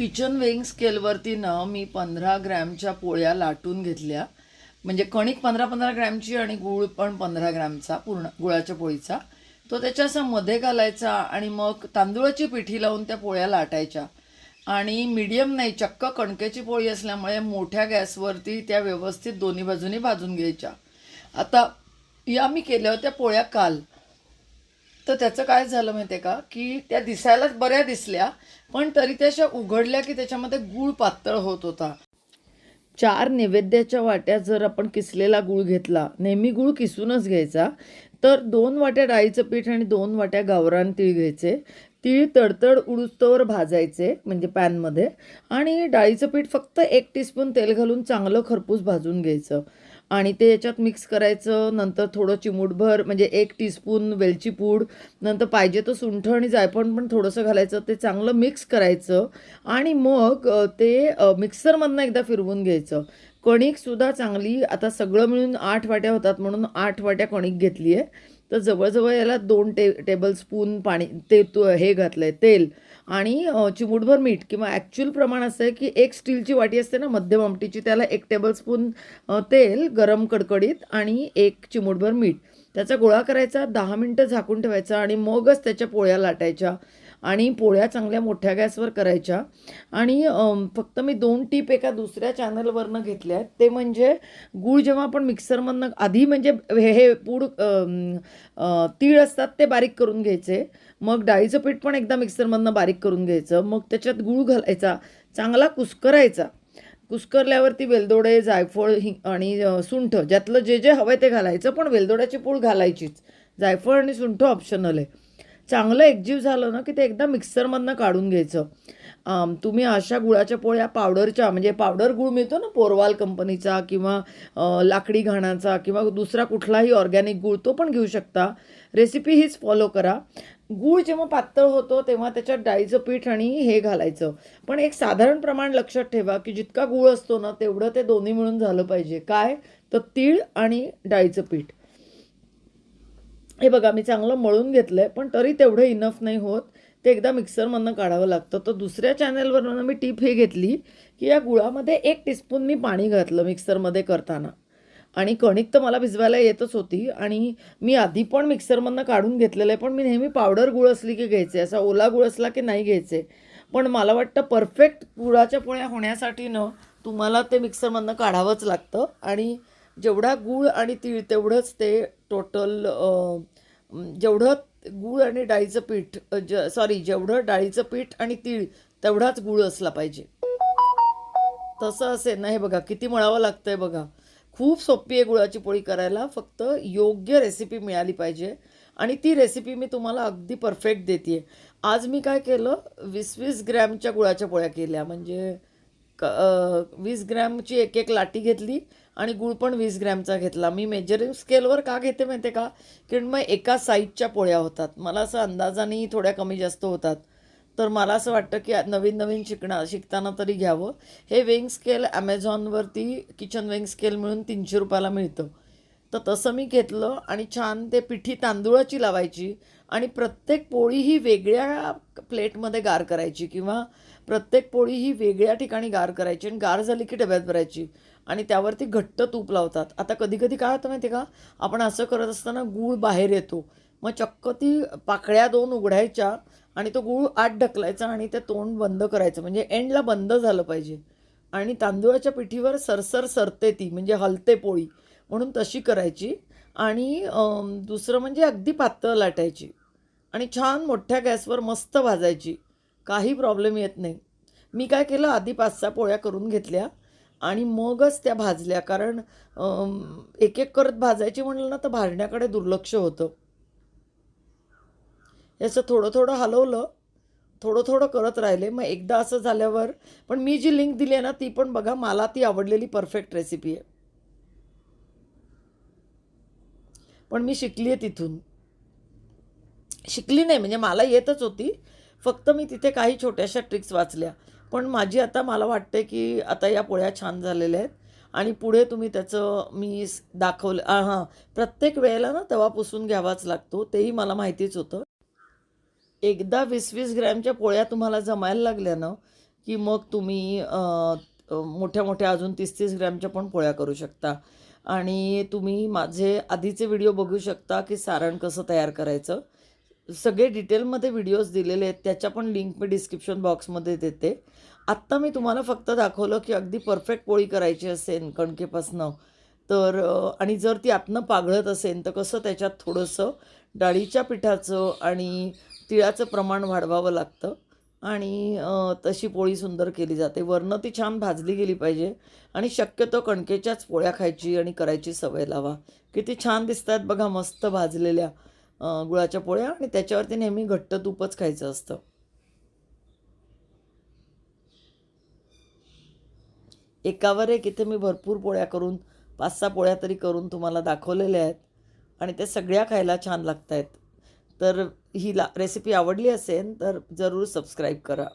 Kitchen weighing स्केलवरती ना मी पंधरा ग्रॅमच्या पोळ्या लाटून घेतल्या. म्हणजे कणिक पंधरा पंधरा ग्रॅमची आणि गूळ पण पंधरा ग्रॅमचा पूर्ण गुळाच्या पोळीचा. तो त्याच्या असा मध्ये घालायचा आणि मग तांदूळाची पिठी लावून त्या पोळ्या लाटायच्या. आणि मीडियम नाही चक्क कणकेची पोळी असल्यामुळे मोठ्या गॅसवरती त्या व्यवस्थित दोन्ही बाजूनी भाजून घ्यायच्या. आता या मी केल्या होत्या पोळ्या काल. तर त्याचं काय झालं माहिती आहे का? की त्या दिसायलाच बऱ्या दिसल्या पण तरी त्या अशा उघडल्या की त्याच्यामध्ये गूळ पातळ होत होता. चार नैवेद्याच्या वाट्या जर आपण किसलेला गूळ घेतला नेहमी गूळ किसूनच घ्यायचा तर दोन वाट्या डाळीचं पीठ आणि दोन वाट्या गावरान तीळ घ्यायचे. तीळ तडतड उडुस्तवर भाजायचे म्हणजे पॅनमध्ये आणि डाळीचं पीठ फक्त एक टीस्पून तेल घालून चांगलं खरपूस भाजून घ्यायचं. आणि ते याच्यात मिक्स करायचं नंतर थोडं चिमूटभर म्हणजे एक टीस्पून वेलची पूड नंतर पाहिजे तर सुंठ आणि जायफळ पण थोडंसं घालायचं ते चांगलं मिक्स करायचं आणि मग ते मिक्सरमधनं एकदा फिरवून घ्यायचं. कणिकसुद्धा चांगली आता सगळं मिळून आठ वाट्या होतात म्हणून आठ वाट्या कणिक घेतली आहे तर जवळजवळ याला दोन टे टेबलस्पून पाणी ते तू हे घातलं आहे तेल आणि चिमूटभर मीठ किंवा ॲक्च्युअल प्रमाण असं आहे की एक स्टीलची वाटी असते ना मध्यम आमटीची त्याला एक टेबलस्पून तेल गरम कडकडीत आणि एक चिमूटभर मीठ. त्याचा गोळा करायचा दहा मिनटं झाकून ठेवायचा आणि मगच त्याच्या पोळ्या लाटायच्या. आणि पोळ्या चांगल्या मोठ्या गॅसवर करायच्या. आणि फक्त मी दोन टीप एका दुसऱ्या चॅनलवरनं घेतल्या आहेत. ते म्हणजे गूळ जेव्हा आपण मिक्सरमधनं आधी म्हणजे हे हे पूड तीळ असतात ते बारीक करून घ्यायचे. मग डाळीचं पीठ पण एकदा मिक्सरमधनं बारीक करून घ्यायचं. मग त्याच्यात गूळ घालायचा. चांगला कुस्करायचा. कुस्करल्यावरती वेलदोडे जायफळ हि आणि सुंठ ज्यातलं जे जे हवं ते घालायचं. पण वेलदोड्याची पूड घालायचीच. जायफळ आणि सुंठ ऑप्शनल आहे. चांगलं एकजीव झालं ना की ते एकदा मिक्सरमधनं काढून घ्यायचं. तुम्ही अशा गुळाच्या पोळ्या पावडरच्या म्हणजे पावडर गुळ मिळतो ना पोरवाल कंपनीचा किंवा लाकडी घाणाचा किंवा दुसरा कुठलाही ऑर्गॅनिक गुळ तो पण घेऊ शकता. रेसिपी हीच फॉलो करा. गूळ जेव्हा पातळ होतो तेव्हा त्याच्यात डाळीचं पीठ आणि हे घालायचं. पण एक साधारण प्रमाण लक्षात ठेवा की जितका गूळ असतो ना तेवढं ते दोन्ही मिळून झालं पाहिजे. काय? तर तीळ आणि डाळीचं पीठ. हे बघा मी चांगलं मळून घेतलं आहे पण तरी तेवढं इनफ नाही होत. ते एकदा मिक्सरमधनं काढावं लागतं. तर दुसऱ्या चॅनलवरून मी टीप हे घेतली की या गुळामध्ये एक टीस्पून मी पाणी घातलं मिक्सरमध्ये करताना. आणि कणिक तर मला भिजवायला येतच होती. आणि मी आधी पण मिक्सरमधनं काढून घेतलेलं आहे पण मी नेहमी पावडर गुळ असली की घ्यायचे असा ओला गुळ असला की नाही घ्यायचे. पण मला वाटतं परफेक्ट गुळाच्या पोळ्या होण्यासाठी न तुम्हाला ते मिक्सरमधनं काढावंच लागतं. आणि जेवढा गूळ आणि तीळ तेवढंच ते टोटल जेवढं गूळ आणि डाळीचं पीठ ज सॉरी जेवढं डाळीचं पीठ आणि तीळ तेवढाच गूळ असला पाहिजे. तसं असेल ना हे बघा किती मळावं लागतंय बघा. खूप सोपी आहे गुळाची पोळी करायला फक्त योग्य रेसिपी मिळाली पाहिजे. आणि ती रेसिपी मी तुम्हाला अगदी परफेक्ट देते आज मी काय केलं? वीस वीस ग्रॅमच्या गुळाच्या पोळ्या केल्या. म्हणजे क वीस ग्रॅमची एक एक लाटी घेतली आणि गुळ पण वीस ग्रॅमचा घेतला. मी मेजरिंग स्केलवर का घेते माहिती आहे का? कारण मग एका साईजच्या पोळ्या होतात. मला असं अंदाजाने थोड्या कमी जास्त होतात. तर मला असं वाटतं की नवीन नवीन शिकणं शिकताना तरी घ्यावं. हे वेंग स्केल ॲमेझॉनवरती किचन वेंग स्केल मिळून तीनशे रुपयाला मिळतं. तर तसं मी घेतलं आणि छान ते पिठी तांदूळाची लावायची आणि प्रत्येक पोळी ही वेगळ्या प्लेटमध्ये गार करायची किंवा प्रत्येक पोळी ही वेगळ्या ठिकाणी गार करायची आणि गार झाली की डब्यात भरायची आणि त्यावरती घट्ट तूप लावतात. आता कधी कधी काय होतं माहिती आहे का? आपण असं करत असताना गूळ बाहेर येतो. मग चक्क ती पाकळ्या दोन उघडायच्या आणि तो गूळ आत ढकलायचा आणि ते तोंड बंद करायचं. म्हणजे एंडला बंद झालं पाहिजे. आणि तांदूळाच्या पिठीवर सरसर सरते ती म्हणजे हलते पोळी. म्हणून तशी करायची. आणि दुसरं म्हणजे अगदी पातळ लाटायची. आणि छान मोठ्या गॅसवर मस्त भाजायची. काही प्रॉब्लेम येत नाही. मी काय केलं आधी पाच सहा पोळ्या करून घेतल्या. आणि मगच त्या भाजल्या. कारण एक एक करत भाजायची म्हणलं ना तर भाजण्याकडे दुर्लक्ष होतं. याचं थोडं थोडं हलवलं. थोडं थोडं करत राहिले. मग एकदा असं झाल्यावर पण मी जी लिंक दिली आहे ना ती पण बघा मला ती आवडलेली परफेक्ट रेसिपी आहे. पण मी शिकली आहे तिथून. शिकली नाही म्हणजे मला येतच होती. फक्त मी तिथे काही छोट्याशा ट्रिक्स वाचल्या. पण माझी आता मला वाटते की आता या पोळ्या छान झालेल्या आहेत. आणि पुढे तुम्ही त्याचं मी दाखवलं हां प्रत्येक वेळेला ना तवा पुसून घ्यावाच लागतो तेही मला माहितीच होतं. एकदा वीस वीस ग्रॅमच्या पोळ्या तुम्हाला जमायला लागल्या ना की मग तुम्ही मोठ्या मोठ्या अजून तीस तीस ग्रॅमच्या पण पोळ्या करू शकता. आणि तुम्ही माझे आधीचे व्हिडिओ बघू शकता की सारण कसं तयार करायचं. सगळे डिटेलमध्ये व्हिडिओज दिलेले आहेत त्याच्या पण लिंक मी डिस्क्रिप्शन बॉक्समध्ये देते. आत्ता मी तुम्हाला फक्त दाखवलं की अगदी परफेक्ट पोळी करायची असेल कणकेपासनं तर आणि जर ती आतनं पागळत असेल तर कसं त्याच्यात थोडंसं डाळीच्या पिठाचं आणि तिळाचं प्रमाण वाढवावं लागतं. आणि तशी पोळी सुंदर केली जाते. वरनं ती छान भाजली गेली पाहिजे आणि शक्यतो कणकेच्याच पोळ्या खायची आणि करायची सवय लावा. किती छान दिसतात बघा मस्त भाजलेल्या गुळाच्या पोळ्या आणि त्याच्यावरती नेहमी घट्ट तूपच खायचं असतं. एकावर एक इथे मी भरपूर पोळ्या करून पाच सहा पोळ्या तरी करून तुम्हाला दाखवलेल्या आहेत आणि त्या सगळ्या खायला छान लागत आहेत तर ही ला रेसिपी आवडली असेल तर जरूर सबस्क्राईब करा.